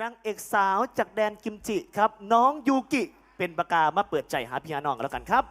นางเอกสาวจากแดนกิมจิครับ น้องยูกิ เป็นปากกามาเปิดใจหาพี่หาน้องกันแล้วกันครับ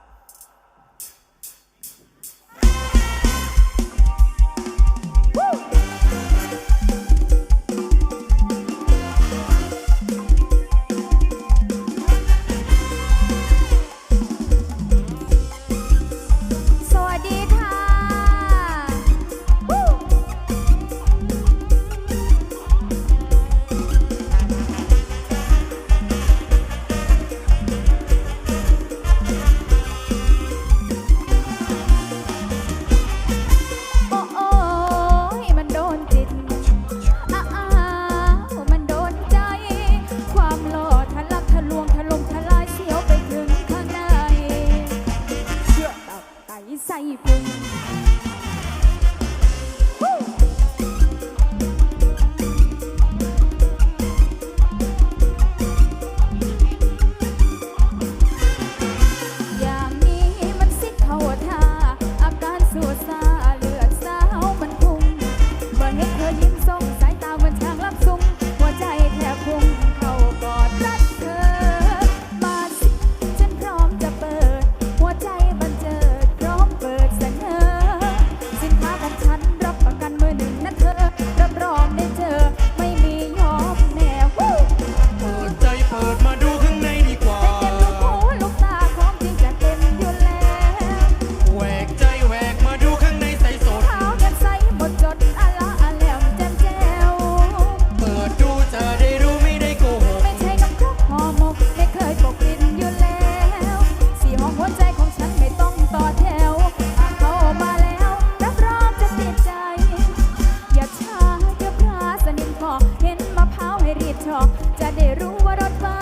ใจปุ่ง รีบชอจะได้รู้ว่ารถไฟ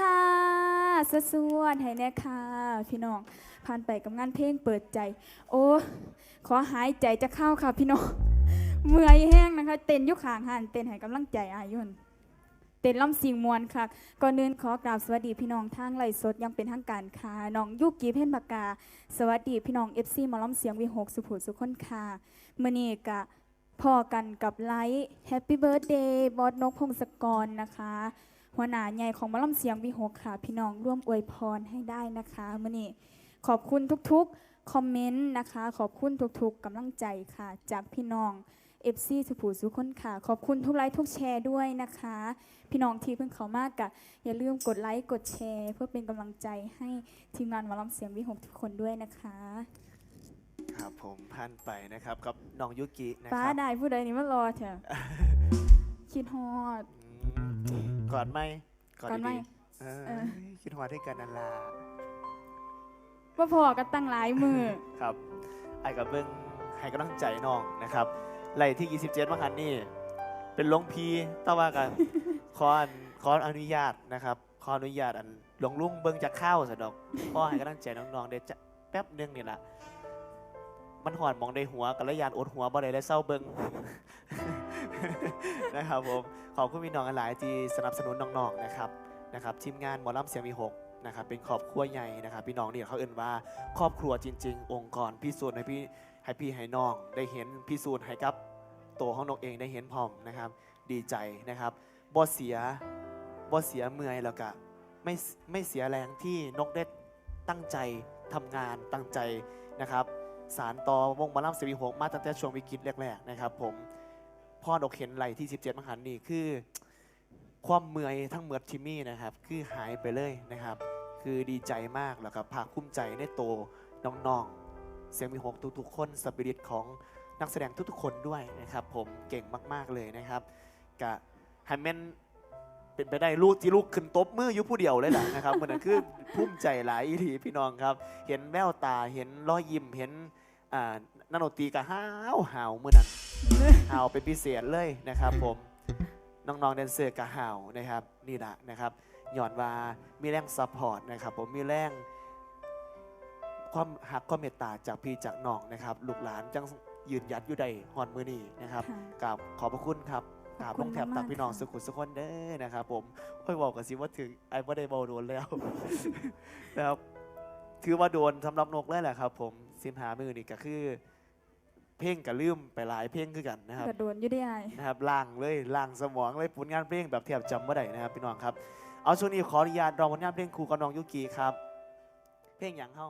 ค่ะสสวดให้แน่ค่ะ พี่น้อง ผ่านไปกับงานเพลงเปิดใจ โอ้ขอหายใจจะเข้าค่ะพี่น้อง เมื่อยแห้งนะคะ เต้นยุคขางหันเต้นให้กำลังใจอายุนเต้นล่ำสิงมวนค่ะก่อนอื่นขอกราบสวัสดีพี่น้องทางไลฟ์สดยังเป็นทางการค่ะน้องยุกีเพ่นปากกา สวัสดีพี่น้องเอฟซีมอลำเสียงวีหกสุภูสุขคนค่ะเมื่อนี้กะพอกันกับไลฟ์แฮปปี้เบิร์ดเดย์บอสนกพงศกรนะคะ หัวหน้าใหญ่ของหมอลำเสียงวีหกค่ะ พี่น้องร่วมอวยพรให้ได้นะคะเมื่อนี้ขอบคุณทุกๆคอมเมนต์นะคะ ขอบคุณทุกๆกำลังใจค่ะ จากพี่น้องเอฟซีสุภูสุคนค่ะ ขอบคุณทุกไลค์ทุกแชร์ด้วยนะคะ พี่น้องที่เพิ่งเขามากกะอย่าลืมกดไลค์กดแชร์ เพื่อเป็นกำลังใจให้ทีมงานหมอลำเสียงวิหกทุกคนด้วยนะคะครับผมผ่านไปนะครับกับน้องยูกินะคฟ้ารับได้ผู้ใดนี่มารอเถอะ คิดฮอด อืม ก่อนไหมก่อนไหม ดีๆเออเออคิดหัวด้วยกันนั่นล่ะว่าพอกันตั้งหลายมือ ครับไอ้กับเบิ้งให้กำลังใจน้องนะครับไหลที่ 27มาคันนี่เป็นหลวงพีแต่ว่ากัน ขออันขออนุญาตนะครับ ขออนุญาตอันหลวงลุงเบิ้งจะเข้าสะดอกพ่อให้กำลังใจน้องๆได้จะแป๊บหนึงนี่แหละมันหอนมองในหัวกันแล้วยานอดหัวบ่ได้ได้เศร้าเบิ้ง นะครับผมขอบคุณพี่น้องหลายที่สนับสนุนน้องๆนะครับนะครับทีมงานหมอลำเสียงมีหกนะครับเป็นครอบครัวใหญ่นะครับพี่น้องเนี่ยเขาเอ่นว่าครอบครัวจริง ๆ องค์กรพิสูจน์ให้พี่ให้พี่ให้น้อง ได้เห็นพิสูจน์ให้กับตัวของนกเองได้เห็นพร้อมนะครับ ดีใจนะครับบ่เสียบ่เสียเมื่อยแล้วก็ไม่ไม่เสียแรงที่นกได้ตั้งใจทำงานตั้งใจนะครับ สารต่อวงมาล่ำเสียงมีหกมาตั้งแต่ช่วงวิกฤตแรกๆนะครับผม พ่อนกเห็นไหลที่ 17 มหันนี่คือ ความเมื่อยทั้งเมือดทิมี่นะครับ คือหายไปเลยนะครับ คือดีใจมากแล้วก็ภาคภูมิใจในโตน้องๆ เสียงมีหกทุกๆคนสปิริตของนักแสดงทุกๆคนด้วยนะครับ ผมเก่งมากๆเลยนะครับกะฮันแมนเป็นไปได้ลูกที่ลูกขึ้นตบมืออยู่ผู้เดียวเลยแหละนะครับมันกันคือภูมิใจหลายอีหลีพี่น้องครับ เห็นแววตาเห็นรอยยิ้มเห็น อ่านักดนตรีกะห้าวหาวเมื่อนั้นห่าวเป็นพิเศษเลยนะครับผม น้องๆแดนเซอร์กะห่าวนะครับนี่แหละนะครับหย่อนว่ามีแรงซัพพอร์ตนะครับผมมีแรงความหักความเมตตาจากพี่จากน้องนะครับลูกหลานจังยืนหยัดอยู่ใดหอนมือนี่นะครับค่ะกราบขอบพระคุณครับกราบขอบลคุณงแถบมากๆตักพี่น้องค่ะสุขุมสุขคนเด้อนะครับผมค่อยบอกกันสิว่าถึงไอ้ว่าได้เบาโดนแล้วนะครับคือว่าโดนสำหรับนกเลยแหละครับ ผม สินหามือนี่ก็คือ เพลงกับลืมไปหลายเพลงคือกันนะครับ กระโดนอยู่ได้ไอนะครับล่างเลยล่างสมองเลยผลงานเพลงแบบเทียบจำไม่ได้นะครับพี่น้องครับ เอาช่วงนี้ขออนุญาตรองผลงานเพลงครูกับน้องยุกีครับ เพลงอย่างเข้า